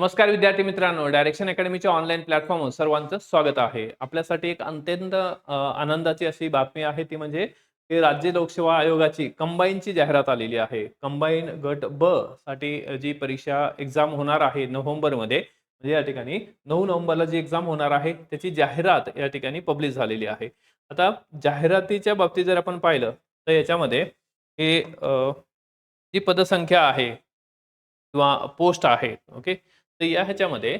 नमस्कार विद्यार्थी मित्रांनो डायरेक्शन अकॅडमीच्या ऑनलाईन प्लॅटफॉर्मवर सर्वांचं स्वागत आहे. आपल्यासाठी एक अत्यंत आनंदाची अशी बातमी आहे ती म्हणजे राज्य लोकसेवा आयोगाची कंबाईनची जाहिरात आलेली आहे. कंबाईन गट ब साठी जी परीक्षा एक्झाम होणार आहे नोव्हेंबरमध्ये म्हणजे या ठिकाणी नऊ नोव्हेंबरला जी एक्झाम होणार आहे त्याची जाहिरात या ठिकाणी पब्लिश झालेली आहे. आता जाहिरातीच्या बाबतीत जर आपण पाहिलं तर याच्यामध्ये हे जी पदसंख्या आहे किंवा पोस्ट आहे ओके तर या ह्याच्यामध्ये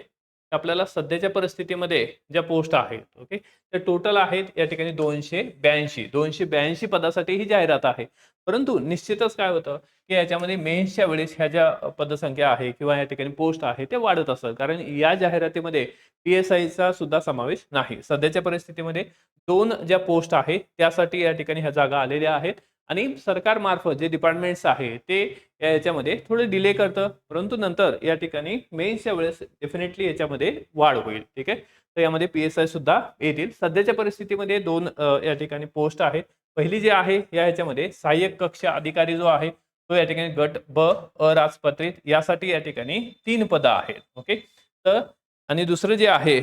आपल्याला सध्याच्या परिस्थितीमध्ये ज्या पोस्ट आहेत ओके त्या टोटल आहेत या ठिकाणी दोनशे ब्याऐंशी. दोनशे ब्याऐंशी पदासाठी ही जाहिरात आहे. परंतु निश्चितच काय होतं की याच्यामध्ये मेन्सच्या वेळेस ह्या ज्या पदसंख्या आहे किंवा या ठिकाणी पोस्ट आहे ते वाढत असतात. कारण या जाहिरातीमध्ये पी एस आयचा सुद्धा समावेश नाही. सध्याच्या परिस्थितीमध्ये दोन ज्या पोस्ट आहे त्यासाठी या ठिकाणी ह्या जागा आलेल्या आहेत. आणि सरकारमार्फत जे डिपार्टमेंट्स आहे ते याच्यामध्ये थोडं डिले करतं. परंतु नंतर या ठिकाणी मेन्सच्या वेळेस डेफिनेटली याच्यामध्ये वाढ होईल. ठीक आहे? तर यामध्ये पी एस आय सुद्धा येतील. सध्याच्या परिस्थितीमध्ये दोन या ठिकाणी पोस्ट आहेत. पहिली जी आहे या ह्याच्यामध्ये सहाय्यक कक्ष अधिकारी जो आहे तो या ठिकाणी गट ब अराजपत्रित यासाठी या ठिकाणी तीन पदं आहेत. ओके? तर आणि दुसरं जे आहे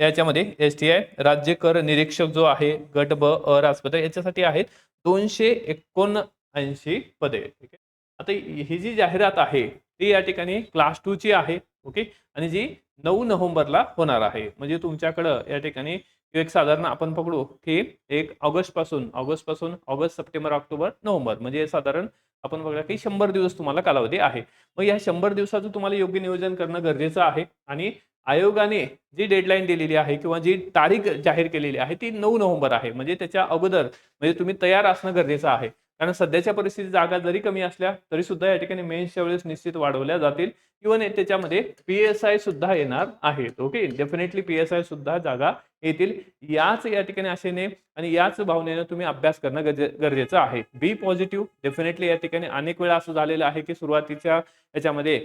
याच्यामध्ये एस टी आय राज्य कर निरीक्षक जो आहे गट ब अराजपत्र याच्यासाठी आहेत. दोनशे एकोणऐंशी पदे ठीक आहे? आता ही जी जाहिरात आहे ती या ठिकाणी क्लास टूची आहे ओके? आणि जी नऊ नोव्हेंबरला होणार आहे. म्हणजे तुमच्याकडं या ठिकाणी एक साधारण आपण पकडू की एक ऑगस्टपासून ऑगस्टपासून ऑगस्ट सप्टेंबर ऑक्टोबर नोव्हेंबर म्हणजे साधारण आपण बघा की शंभर दिवस तुम्हाला कालावधी आहे. मग या शंभर दिवसाचं तुम्हाला योग्य नियोजन करणं गरजेचं आहे आणि आयोगाने जी डेडलाईन दिलेली आहे किंवा जी तारीख जाहीर केलेली आहे ती नऊ नोव्हेंबर आहे. म्हणजे त्याच्या अगोदर म्हणजे तुम्ही तयार असणं गरजेचं आहे. कारण सध्याच्या परिस्थितीत जागा जरी कमी असल्या तरी सुद्धा या ठिकाणी मेन्सच्या वेळेस निश्चित वाढवल्या जातील. इव्हन त्याच्यामध्ये पी एस आय सुद्धा येणार आहेत okay definitely P S I सुद्धा जागा येतील. याच या ठिकाणी आशेने आणि याच भावनेनं तुम्ही अभ्यास करणं गरजे गरजेचं आहे. बी पॉझिटिव्ह डेफिनेटली या ठिकाणी अनेक वेळा असं झालेलं आहे की सुरुवातीच्या याच्यामध्ये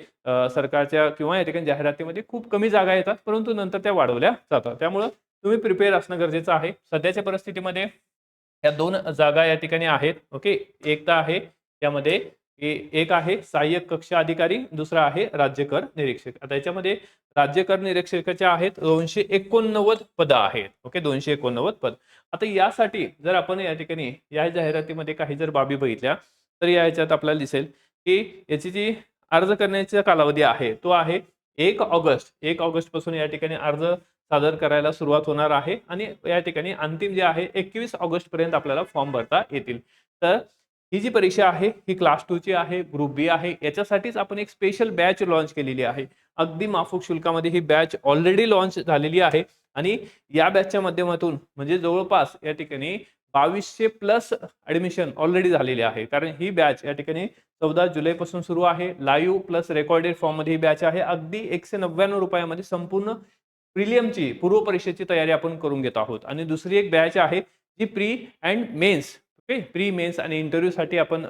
सरकारच्या किंवा या ठिकाणी जाहिरातीमध्ये खूप कमी जागा येतात परंतु नंतर त्या वाढवल्या जातात. त्यामुळं तुम्ही प्रिपेअर असणं गरजेचं आहे. सध्याच्या परिस्थितीमध्ये या दोन जागा या ठिकाणी आहेत. ओके? एकदा आहे यामध्ये एक आहे सहाय्यक कक्ष अधिकारी दुसरा आहे राज्यकर निरीक्षक. आता याच्यामध्ये राज्यकर निरीक्षकाच्या आहेत दोनशे एकोणनव्वद पदं आहेत. ओके दोनशे एकोणनव्वद पद. आता यासाठी जर आपण या ठिकाणी या जाहिरातीमध्ये काही जर बाबी बघितल्या तर या ह्याच्यात आपल्याला दिसेल की याची जी अर्ज करण्याचा कालावधी आहे तो आहे एक ऑगस्ट. एक ऑगस्टपासून या ठिकाणी अर्ज सादर करायला सुरुवात होणार आहे आणि या ठिकाणी अंतिम जे आहे एकवीस ऑगस्ट पर्यंत आपल्याला फॉर्म भरता येतील. तर ही जी परीक्षा आहे ही क्लास टू ची आहे ग्रुप बी आहे याच्यासाठीच आपण एक स्पेशल बॅच लॉन्च केलेली आहे. अगदी माफूक शुल्कामध्ये ही बॅच ऑलरेडी लॉन्च झालेली आहे आणि या बॅचच्या माध्यमातून म्हणजे जवळपास या ठिकाणी बावीसशे प्लस ऍडमिशन ऑलरेडी झालेली आहे. कारण ही बॅच या ठिकाणी चौदा जुलैपासून सुरू आहे. लाईव्ह प्लस रेकॉर्डेड फॉर्ममध्ये ही बॅच आहे. अगदी एकशे नव्याण्णव रुपयामध्ये संपूर्ण प्रिलियमची पूर्व परीक्षेची तयारी आपण करून घेत आहोत. आणि दुसरी एक बॅच आहे जी pre and mains okay? Pre mains आणि इंटरव्ह्यूसाठी आपण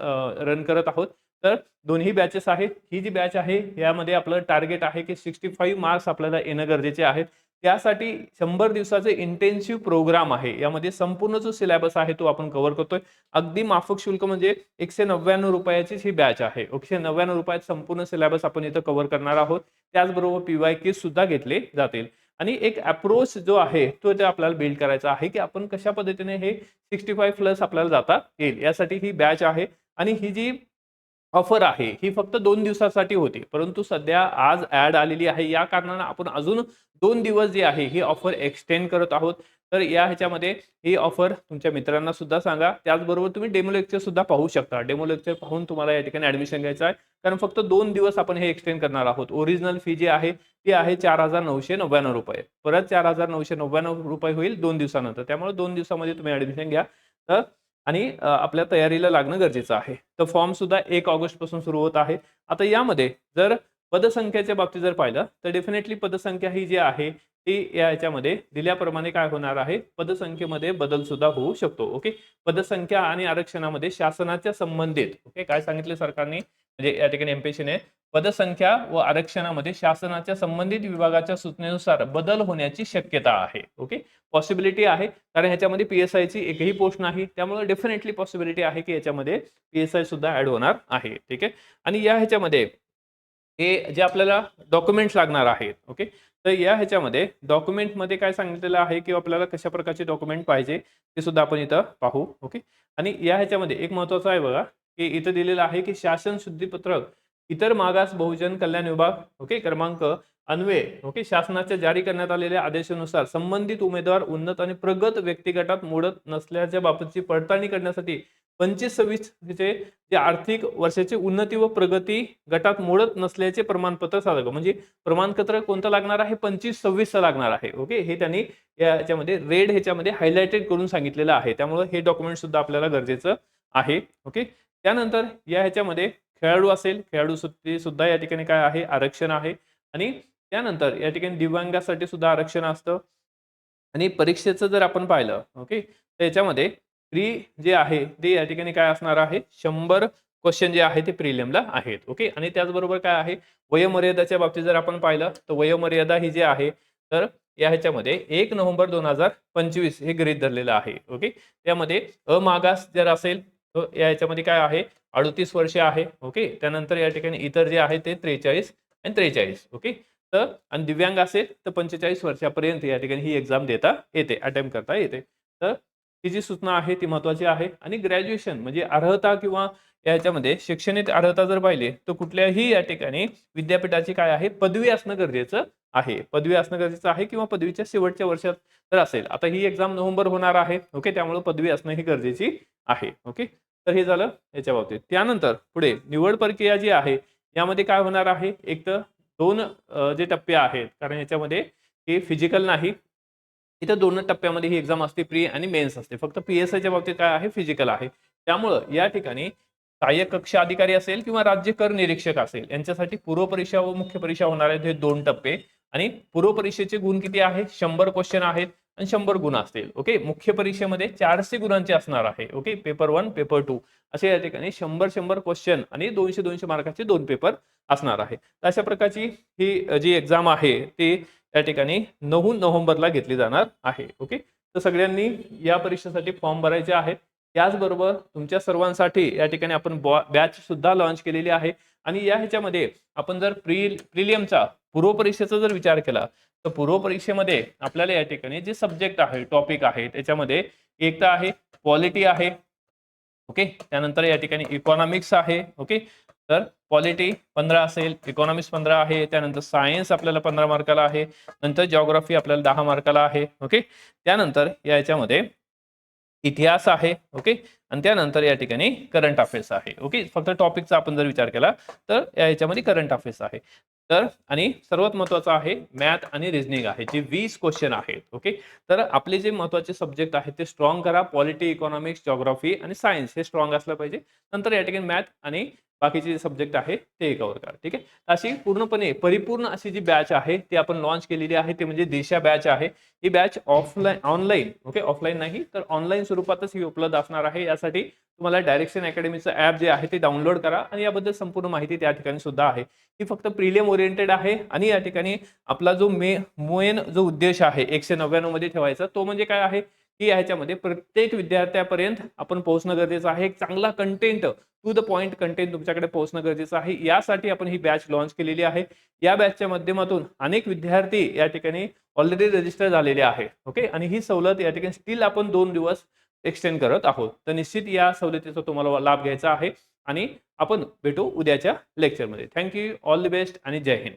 रन करत आहोत. तर दोन्ही बॅचेस आहेत. ही जी बॅच आहे यामध्ये आपलं टार्गेट आहे की सिक्स्टी फाईव्ह मार्क्स आपल्याला येणं गरजेचे आहेत. त्यासाठी शंभर दिवसाचे इंटेन्सिव्ह प्रोग्राम आहे. यामध्ये संपूर्ण जो सिलेबस आहे तो आपण कव्हर करतोय. अगदी माफक शुल्क म्हणजे एकशे नव्याण्णव रुपयाचीच ही बॅच आहे. एकशे नव्याण्णव रुपयात संपूर्ण सिलेबस आपण इथं कव्हर करणार आहोत. त्याचबरोबर पी वाय के सुद्धा घेतले जातील. आणि एक अप्रोच जो आहे तो ते आपल्याला बिल्ड करायचा आहे की आपण कशा पद्धतीने हे सिक्स्टी फाईव्ह प्लस आपल्याला जाता येईल. यासाठी ही बॅच आहे. आणि ही जी ऑफर आहे. ही फक्त दोन दिवसासाठी होती. परंतु सध्या आज ॲड आलेली आहे. या कारणानं आपण अजून दोन दिवस जे आहे ही ऑफर एक्सटेंड करत आहोत. तर या ह्याच्यामध्ये ही ऑफर तुमच्या मित्रांना सुद्धा सांगा. त्याचबरोबर तुम्ही डेमो लेक्चर सुद्धा पाहू शकता. डेमो लेक्चर पाहून तुम्हाला या ठिकाणी ऍडमिशन घ्यायचं आहे. कारण फक्त दोन दिवस आपण हे एक्सटेंड करणार आहोत. ओरिजिनल फी जी आहे ती आहे चार हजार नऊशे नव्याण्णव रुपये. परत चार हजार नऊशे नव्याण्णव रुपये होईल दोन दिवसानंतर. त्यामुळे दोन दिवसामध्ये तुम्ही ऍडमिशन घ्या. तर आणि आपल्या तयारीला लागणं गरजेचं आहे. तर फॉर्म सुद्धा एक ऑगस्टपासून सुरू होत आहे. आता यामध्ये जर पदसंख्येच्या बाबतीत जर पाहिलं तर डेफिनेटली पदसंख्या ही जी आहे ती या दिल्याप्रमाणे काय होणार आहे? पदसंख्येमध्ये बदल सुद्धा होऊ शकतो ओके? पदसंख्या आणि आरक्षणामध्ये शासनाच्या संबंधित ओके? काय सांगितले सरकारने? म्हणजे या ठिकाणी एमपीसीने पदसंख्या व आरक्षणामध्ये शासनाच्या संबंधित विभागाच्या सूचनेनुसार बदल होण्याची शक्यता आहे. ओके? पॉसिबिलिटी आहे. कारण ह्याच्यामध्ये पी एस आयची एकही पोस्ट नाही. त्यामुळे डेफिनेटली पॉसिबिलिटी आहे की याच्यामध्ये पी एस आय सुद्धा ऍड होणार आहे. ठीक आहे? आणि या ह्याच्यामध्ये हे जे आपल्याला डॉक्युमेंट्स लागणार आहेत ओके? तर या ह्याच्यामध्ये डॉक्युमेंटमध्ये काय सांगितलेलं आहे की आपल्याला कशा प्रकारचे डॉक्युमेंट पाहिजे ते सुद्धा आपण इथं पाहू ओके? आणि या ह्याच्यामध्ये एक महत्वाचं आहे बघा. की इथं दिलेलं आहे की शासन शुद्धीपत्रक इतर मागास बहुजन कल्याण विभाग ओके क्रमांक अन्वे ओके शासनाच्या जारी करण्यात आलेल्या आदेशानुसार संबंधित उमेदवार उन्नत आणि प्रगत व्यक्तिगटात मोडत नसल्याच्या बाबतची पडताळणी करण्यासाठी पंचवीस सव्वीस जे आर्थिक वर्षाची उन्नती व प्रगती गटात मोडत नसल्याचे प्रमाणपत्र सादर म्हणजे प्रमाणपत्र कोणतं लागणार आहे? पंचवीस सव्वीसचं लागणार आहे ओके? हे त्यांनी याच्यामध्ये रेड ह्याच्यामध्ये हायलाइटेड करून सांगितलेलं आहे. त्यामुळे हे डॉक्युमेंट सुद्धा आपल्याला गरजेचं आहे ओके? त्यानंतर या ह्याच्यामध्ये खेळाडू असेल खेळाडू सुद्धा सुद्धा या ठिकाणी काय आहे? आरक्षण आहे. आणि त्यानंतर या ठिकाणी दिव्यांगासाठी सुद्धा आरक्षण असतं. आणि परीक्षेचं जर आपण पाहिलं ओके तर याच्यामध्ये प्री जे आहे ते या ठिकाणी काय असणार आहे? शंभर क्वेश्चन जे आहे ते प्रिलियमला आहेत ओके? आणि त्याचबरोबर काय आहे? वयोमर्यादाच्या बाबतीत जर आपण पाहिलं तर वयोमर्यादा ही जी आहे तर या ह्याच्यामध्ये एक नोव्हेंबर दोन हजार पंचवीस हे गृहित धरलेलं आहे ओके? त्यामध्ये अमागास जर असेल या याच्यामध्ये काय आहे? अडतीस वर्ष आहे ओके त्यानंतर या ठिकाणी इतर जे आहे ते त्रेचाळीस आणि त्रेचाळीस ओके तर आणि दिव्यांग असेल तर पंचेचाळीस वर्षापर्यंत या ठिकाणी ही एक्झाम देता येते अटेम्प्ट करता येते. तर ही जी सूचना आहे ती महत्वाची आहे आणि ग्रॅज्युएशन म्हणजे अर्हता किंवा याच्यामध्ये शैक्षणिक अर्हता जर पाहिली तर कुठल्याही या ठिकाणी विद्यापीठाची काय आहे? पदवी असणं गरजेचं आहे. पदवी असणं गरजेचं आहे किंवा पदवीच्या शेवटच्या वर्षात तर असेल. आता ही एक्झाम नोव्हेंबर होणार आहे ओके त्यामुळे पदवी असणं ही गरजेची आहे. ओके तर हे झालं याच्या बाबतीत. त्यानंतर पुढे निवड प्रक्रिया जी आहे यामध्ये काय होणार आहे? एक तर दोन जे टप्पे आहेत कारण याच्यामध्ये हे फिजिकल नाही. इथं दोन टप्प्यामध्ये ही एक्झाम असते प्री आणि मेन्स असते. फक्त पी एस आयच्या बाबतीत काय आहे? फिजिकल आहे. त्यामुळं या ठिकाणी सहाय्यक कक्ष अधिकारी असेल किंवा राज्य कर निरीक्षक असेल यांच्यासाठी पूर्व परीक्षा व मुख्य परीक्षा होणार आहेत हे दोन टप्पे. आणि पूर्व परीक्षेचे गुण किती आहे? शंभर क्वेश्चन आहेत. आणि शंभर गुण असतील ओके मुख्य परीक्षेमध्ये चारशे गुणांचे असणार आहे okay paper one paper two असे या ठिकाणी शंभर शंभर क्वेश्चन आणि दोनशे दोनशे मार्काचे दोन पेपर असणार आहे. तर अशा प्रकारची ही जी एक्झाम आहे ती या ठिकाणी नऊ नोव्हेंबरला घेतली जाणार आहे ओके तर सगळ्यांनी या परीक्षेसाठी फॉर्म भरायचे आहेत. त्याचबरोबर तुमच्या सर्वांसाठी या ठिकाणी आपण बॅच सुद्धा लॉन्च केलेली आहे. आणि या ह्याच्यामध्ये आपण जर प्री प्रिलियमचा पूर्व परीक्षेचा जर विचार केला तर पूर्व परीक्षेमध्ये आपल्याला या ठिकाणी जे सब्जेक्ट आहे टॉपिक आहे त्याच्यामध्ये एक तर आहे पॉलिटी आहे ओके त्यानंतर या ठिकाणी इकॉनॉमिक्स आहे ओके तर पॉलिटी पंधरा असेल इकॉनॉमिक्स पंधरा आहे त्यानंतर सायन्स आपल्याला पंधरा मार्काला आहे नंतर जॉग्राफी आपल्याला दहा मार्काला आहे ओके त्यानंतर या याच्यामध्ये इतिहास आहे ओके आणि त्यानंतर या ठिकाणी करंट अफेअर्स आहे ओके फक्त टॉपिकचा आपण जर विचार केला तर या याच्यामध्ये करंट अफेअर्स आहे. तर आणि सर्वात महत्वाचं आहे मॅथ आणि रिजनिंग आहे जे वीस क्वेश्चन आहेत ओके तर आपले जे महत्त्वाचे सब्जेक्ट आहेत ते स्ट्रॉंग करा पॉलिटी इकॉनॉमिक्स जॉग्राफी आणि सायन्स हे स्ट्रॉंग असलं पाहिजे. नंतर या ठिकाणी मॅथ आणि बाकीचे जे सब्जेक्ट आहे ते कव्हर करा. ठीक आहे? अशी पूर्णपणे परिपूर्ण अशी जी बॅच आहे ती आपण लॉन्च केलेली आहे ते म्हणजे दिशा बॅच आहे. ही batch offline online okay offline नाही तर ऑनलाईन स्वरूपातच ही उपलब्ध असणार आहे. यासाठी तुम्हाला डायरेक्शन अकॅडमीचं ॲप जे आहे ते डाउनलोड करा आणि याबद्दल संपूर्ण माहिती त्या ठिकाणी सुद्धा आहे. ही फक्त प्रिलियम ओरिएंटेड आहे आणि या ठिकाणी आपला जो मे मेन जो उद्देश आहे एकशे नव्याण्णवमध्ये ठेवायचा तो म्हणजे काय आहे? की ह्याच्यामध्ये. प्रत्येक विद्यार्थ्यापर्यंत आपण पोहोचणं गरजेचं आहे. एक चांगला content to the point content तुमच्याकडे पोहोचणं गरजेचं आहे. यासाठी आपण ही बॅच लॉन्च केलेली आहे. या बॅचच्या माध्यमातून अनेक विद्यार्थी या ठिकाणी ऑलरेडी रजिस्टर झालेले आहे. ओके आणि ही सवलत या ठिकाणी स्टील आपण दोन दिवस एक्सटेंड करत आहोत. तर निश्चित या सवलतीचा तुम्हाला लाभ घ्यायचा आहे. आणि आपण भेटू उद्याच्या लेक्चरमध्ये थँक्यू ऑल द बेस्ट आणि जय हिंद.